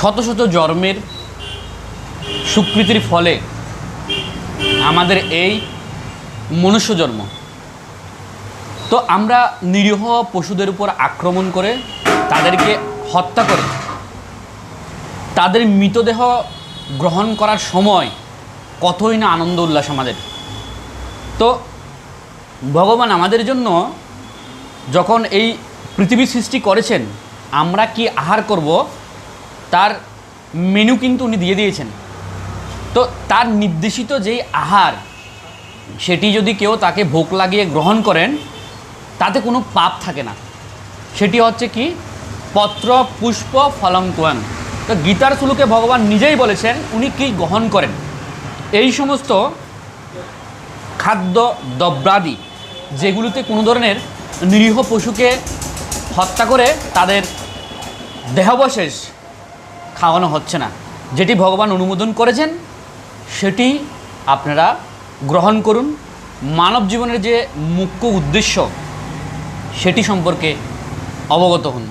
শত শত জন্মের স্বীকৃতির ফলে আমাদের এই মনুষ্য জন্ম। তো আমরা নিরীহ পশুদের উপর আক্রমণ করে তাদেরকে হত্যা করে, তাদের মৃতদেহ গ্রহণ করার সময় কতই না আনন্দ উল্লাস আমাদের। তো ভগবান আমাদের জন্য যখন এই পৃথিবী সৃষ্টি করেছেন, আমরা কি আহার করব? তার মেনু কিন্তু উনি দিয়ে দিয়েছেন। তো তার নির্দেশিত যেই আহার, সেটি যদি কেউ তাকে ভোগ লাগিয়ে গ্রহণ করেন, তাতে কোনো পাপ থাকে না। সেটি হচ্ছে কি? পত্র, পুষ্প, ফলং কোয়াং তো গীতার শুলুকে ভগবান নিজেই বলেছেন, উনি কি গ্রহণ করেন? এই সমস্ত খাদ্য দ্রব্যাদি, যেগুলোতে কোনো ধরনের নিরীহ পশুকে হত্যা করে তাদের দেহাবশেষ খাওয়ানো হচ্ছে না। যেটি ভগবান অনুমোদন করেছেন, সেটি আপনারা গ্রহণ করুন। মানব জীবনের যে মুখ্য উদ্দেশ্য, সেটি সম্পর্কে অবগত হন।